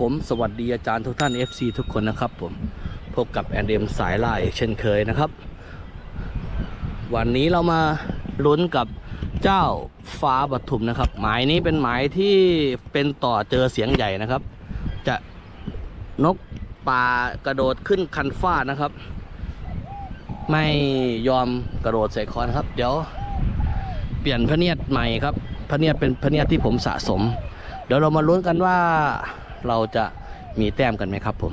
ผมสวัสดีอาจารย์ทุกท่าน FC ทุกคนนะครับผมพบกับแอนเดมสายไล่เช่นเคยนะครับ วันนี้เรามาลุ้นกับเจ้าฟ้าปทุมนะครับ หมายนี้เป็นหมายที่เป็นต่อเจอเสียงใหญ่นะครับ จะนกป่ากระโดดขึ้นคันฟ้านะครับ ไม่ยอมกระโดดใส่คอนครับ เดี๋ยวเปลี่ยนพระเนียดใหม่ครับพระเนียดเป็นพระเนียดที่ผมสะสม เดี๋ยวเรามาลุ้นกันว่า เราจะมีแต้มกันไหมครับผม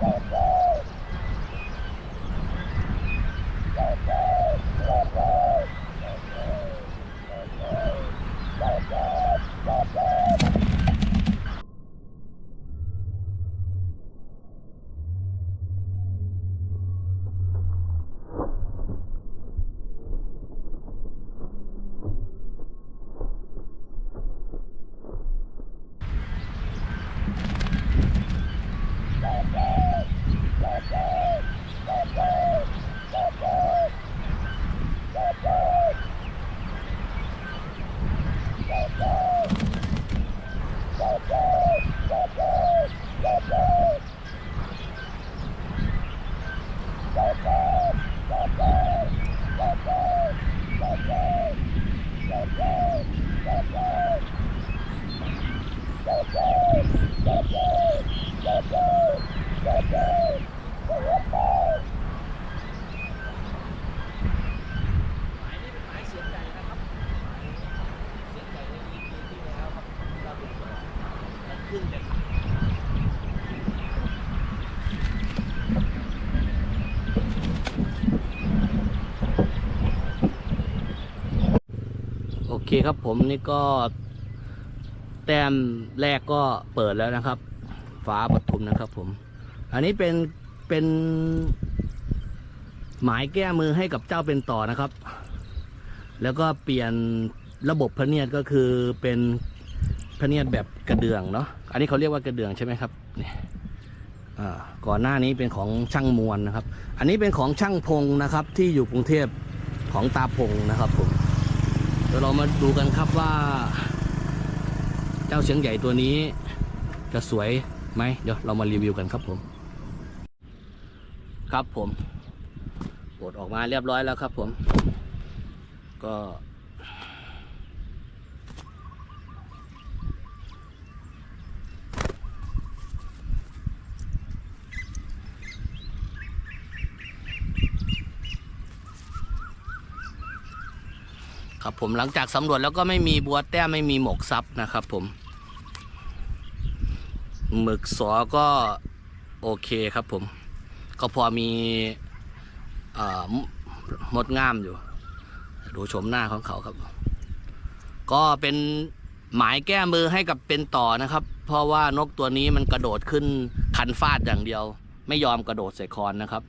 Bye. เคครับผมนี่ก็ แต้มแรกก็เปิดแล้วนะครับ ฟ้าปทุมนะครับผม อันนี้เป็นเป็น หมายแก้มือให้กับเจ้าเป็นต่อนะครับ แล้วก็เปลี่ยนระบบพเนียดก็คือเป็นพเนียดแบบกระเดื่องเนาะอันนี้เขาเรียกว่ากระเดื่องใช่ไหมครับนี่ก่อนหน้านี้เป็นของช่างมวลนะครับ อันนี้เป็นของช่างพงนะครับ ที่อยู่กรุงเทพของตาพงนะครับผม เดี๋ยวเรามาดูกันครับว่า เจ้าเสียงใหญ่ตัวนี้ จะสวยไหมเดี๋ยวเรามารีวิวกันครับผม ครับผมบดออกมาเรียบร้อยแล้วครับผม ก็ ครับผมหลังจากสำรวจแล้วก็ไม่มีบัวแต้ไม่มีหมกซับนะครับผมหมึกสอก็โอเคครับผม ก็พอมีอมดง่ามอยู่ ดูชมหน้าของเขาครับ ก็เป็นหมายแก้มือให้กับเป็นต่อนะครับ เพราะว่านกตัวนี้มันกระโดดขึ้นคันฟาดอย่างเดียว ไม่ยอมกระโดดใส่คอนนะครับ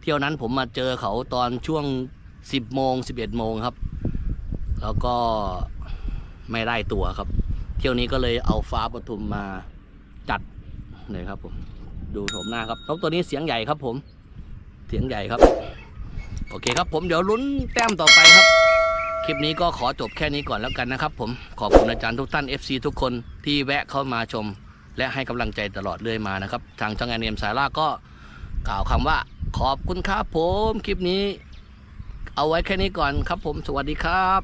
เที่ยวนั้นผมมาเจอเขาตอนช่วง 10โมง11โมงครับ แล้วก็ไม่ได้ตัวครับ เที่ยวนี้ก็เลยเอาฟ้าปทุมมาจัดเลยครับผม ดูโฉมหน้าครับนกตัวนี้เสียงใหญ่ครับผม เสียงใหญ่ครับ โอเคครับผมเดี๋ยวลุ้นแต้มต่อไปครับ คลิปนี้ก็ขอจบแค่นี้ก่อนแล้วกันนะครับ ผม ขอบคุณอาจารย์ทุกท่าน FC ทุกคนที่แวะเข้ามาชม และให้กำลังใจตลอดเรื่อยมานะครับ ทางช่องแอนเมสายล่าก็กล่าวคำว่าขอบคุณครับผม คลิปนี้ เอาไว้แค่นี้ก่อนครับผมสวัสดีครับ